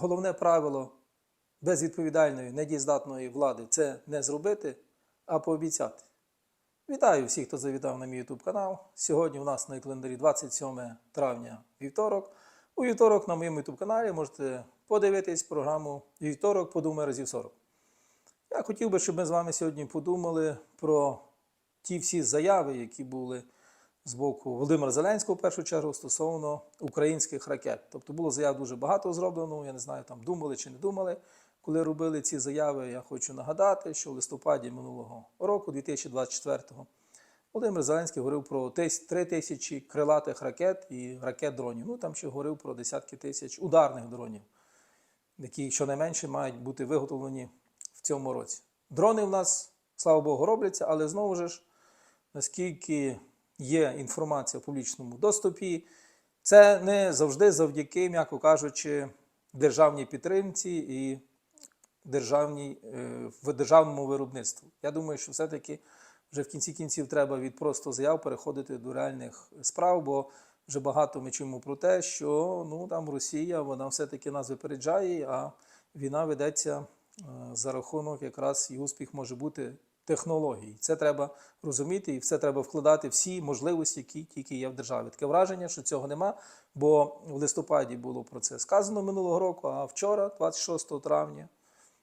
головне правило безвідповідальної, недієздатної влади це не зробити, а пообіцяти. Вітаю всіх, хто завітав на мій YouTube канал. Сьогодні у нас на календарі 27 травня вівторок. У вівторок на моєму YouTube каналі можете подивитись програму Вівторок подумай разів 40. Я хотів би, щоб ми з вами сьогодні подумали про ті всі заяви, які були з боку Володимира Зеленського, в першу чергу, стосовно українських ракет. Тобто було заяв дуже багато зроблено. Я не знаю, там думали чи не думали, коли робили ці заяви. Я хочу нагадати, що в листопаді минулого року, 2024-го, Володимир Зеленський говорив про 3 тисячі крилатих ракет і ракет дронів. Ну там ще говорив про десятки тисяч ударних дронів, які щонайменше мають бути виготовлені в цьому році. Дрони в нас, слава Богу, робляться, але знову ж, наскільки є інформація в публічному доступі, це не завжди завдяки, м'яко кажучи, державній підтримці і державній, е, в державному виробництву. Я думаю, що все-таки вже в кінці кінців треба від просто заяв переходити до реальних справ, бо вже багато ми чуємо про те, що ну, там Росія вона все-таки нас випереджає, а війна ведеться е, за рахунок якраз і успіх може бути технологій. Це треба розуміти, і все треба вкладати всі можливості, які тільки є в державі. Таке враження, що цього нема, бо в листопаді було про це сказано минулого року, а вчора, 26 травня,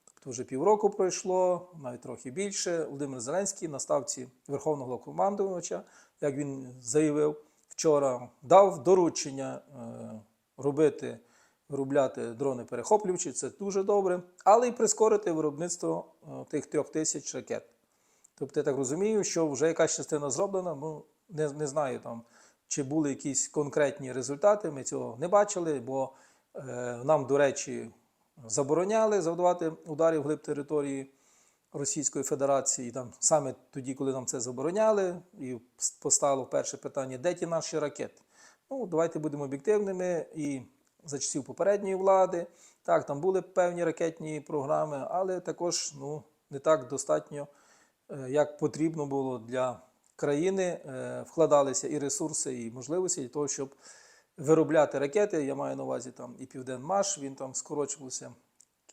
тобто вже півроку пройшло, навіть трохи більше. Володимир Зеленський на ставці Верховного Головнокомандувача, як він заявив вчора, дав доручення е, робити. Виробляти дрони перехоплювачі, це дуже добре, але й прискорити виробництво е, тих трьох тисяч ракет. Тобто, я так розумію, що вже якась частина зроблена, ну не, не знаю там, чи були якісь конкретні результати. Ми цього не бачили, бо е, нам, до речі, забороняли завдавати ударів глиб території Російської Федерації. Там саме тоді, коли нам це забороняли, і постало перше питання: де ті наші ракети? Ну, давайте будемо об'єктивними і за часів попередньої влади. Так, там були певні ракетні програми, але також ну, не так достатньо, як потрібно було для країни. е, Вкладалися і ресурси, і можливості для того, щоб виробляти ракети. Я маю на увазі там і Південмаш, він там скорочувався.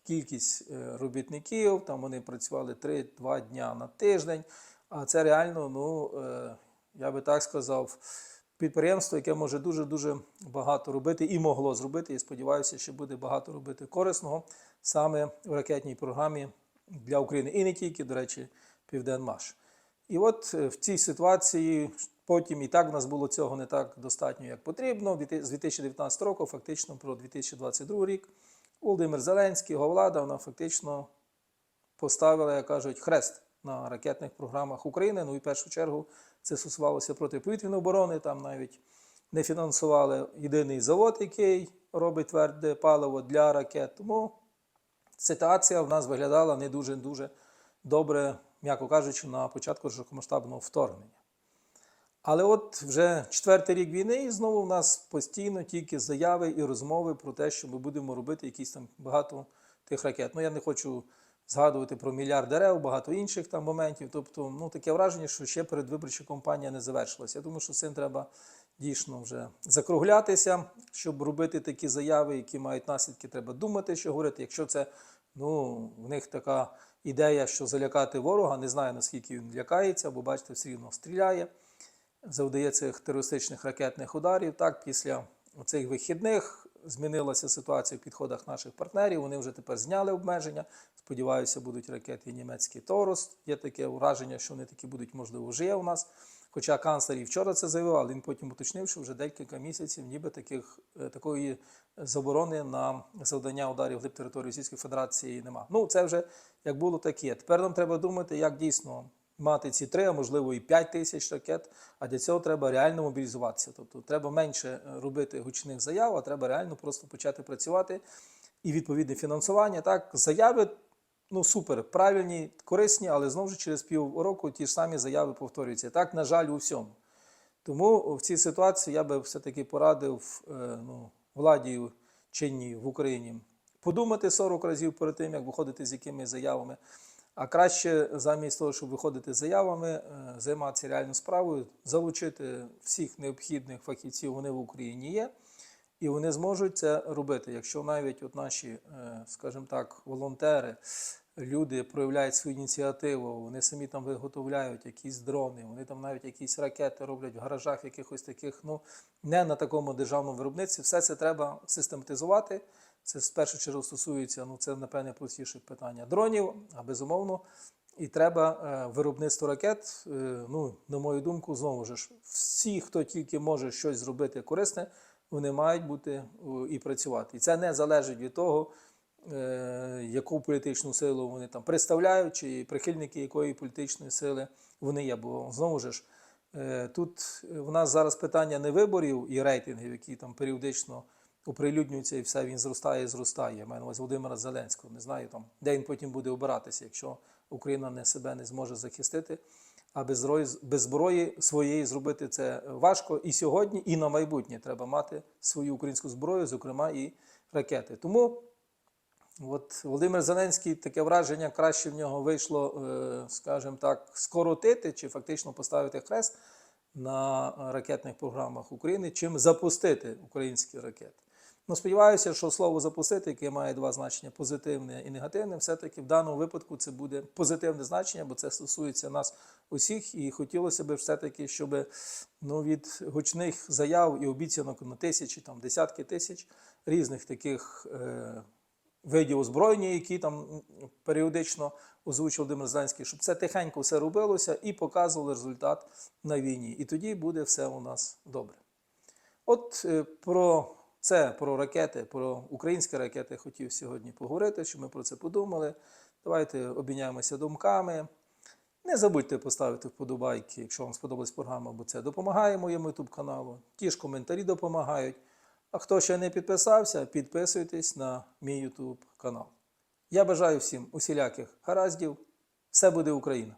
Кількість е, робітників, там вони працювали 3-2 дня на тиждень. А це реально, ну е, я би так сказав, підприємство, яке може дуже-дуже багато робити і могло зробити. І сподіваюся, що буде багато робити корисного саме в ракетній програмі для України. І не тільки, до речі, Південмаш. І от е, в цій ситуації потім і так в нас було цього не так достатньо, як потрібно. З 2019 року, фактично про 2022 рік, Володимир Зеленський, його влада, вона фактично поставила, як кажуть, хрест на ракетних програмах України. Ну і в першу чергу це стосувалося протиповітряної оборони. Там навіть не фінансували єдиний завод, який робить тверде паливо для ракет. Тому ситуація в нас виглядала не дуже-дуже добре, м'яко кажучи, на початку широкомасштабного вторгнення. Але от вже четвертий рік війни, і знову в нас постійно тільки заяви і розмови про те, що ми будемо робити якісь там багато тих ракет. Ну я не хочу згадувати про мільярд дерев, багато інших там моментів. Тобто, ну таке враження, що ще передвиборча кампанія не завершилася. Я думаю, що цим треба дійсно вже закруглятися, щоб робити такі заяви, які мають наслідки. Треба думати, що говорити. Якщо це ну в них така ідея, що залякати ворога, не знаю наскільки він лякається, бо бачите, все рівно стріляє завдає цих терористичних ракетних ударів. Так, після цих вихідних змінилася ситуація в підходах наших партнерів. Вони вже тепер зняли обмеження. Сподіваюся, будуть ракети німецький Торус. Є таке враження, що вони такі будуть, можливо, вже є у нас. Хоча канцлер і вчора це заявив, але він потім уточнив, що вже декілька місяців ніби таких, е, такої заборони на завдання ударів глиб території Російської Федерації нема. Ну, це вже як було, так є. Тепер нам треба думати, як дійсно мати ці три, а можливо і п'ять тисяч ракет. А для цього треба реально мобілізуватися. Тобто треба менше е, робити гучних заяв, а треба реально просто почати працювати і відповідне фінансування. Так, заяви ну супер, правильні, корисні, але знову ж через півроку ті ж самі заяви повторюються. Так, на жаль, у всьому. Тому в цій ситуації я би все-таки порадив е, ну, владі чинній в Україні подумати 40 разів перед тим, як виходити з якими заявами. А краще замість того, щоб виходити з заявами, е, займатися реальною справою, залучити всіх необхідних фахівців, вони в Україні є. І вони зможуть це робити, якщо навіть от наші, е, скажімо так, волонтери, люди проявляють свою ініціативу, вони самі там виготовляють якісь дрони, вони там навіть якісь ракети роблять в гаражах, якихось таких, ну не на такому державному виробництві. Все це треба систематизувати. Це в першу чергу стосується, ну це напевне простіше питання дронів, а безумовно. І треба е, виробництво ракет. Е, ну, на мою думку, знову ж всі, хто тільки може щось зробити корисне, вони мають бути і працювати. І це не залежить від того, яку політичну силу вони там представляють, чи прихильники якої політичної сили вони є. Бо знову ж е, тут в нас зараз питання не виборів і рейтингів, які там періодично оприлюднюються, і все він зростає і зростає. Я маю на увазі Володимира Зеленського. Не знаю там, де він потім буде обиратися, якщо Україна не себе не зможе захистити. А без зброї, без зброї своєї зробити це важко і сьогодні, і на майбутнє треба мати свою українську зброю, зокрема і ракети. Тому от Володимир Зеленський таке враження краще в нього вийшло, е, скажімо так, скоротити чи фактично поставити хрест на ракетних програмах України, чим запустити українські ракети. Ну, сподіваюся, що слово запустити, яке має два значення позитивне і негативне, все-таки в даному випадку це буде позитивне значення, бо це стосується нас усіх. І хотілося б все-таки, щоб ну, від гучних заяв і обіцянок на тисячі, там десятки тисяч різних таких е, видів озброєння, які там періодично озвучив Володимир Зеленський, щоб це тихенько все робилося і показували результат на війні. І тоді буде все у нас добре. От е, про це, про ракети, про українські ракети хотів сьогодні поговорити, щоб ми про це подумали. Давайте обміняємося думками. Не забудьте поставити вподобайки, якщо вам сподобалась програма, бо це допомагає моєму YouTube каналу. Ті ж коментарі допомагають. А хто ще не підписався, підписуйтесь на мій YouTube канал. Я бажаю всім усіляких гараздів. Все буде Україна!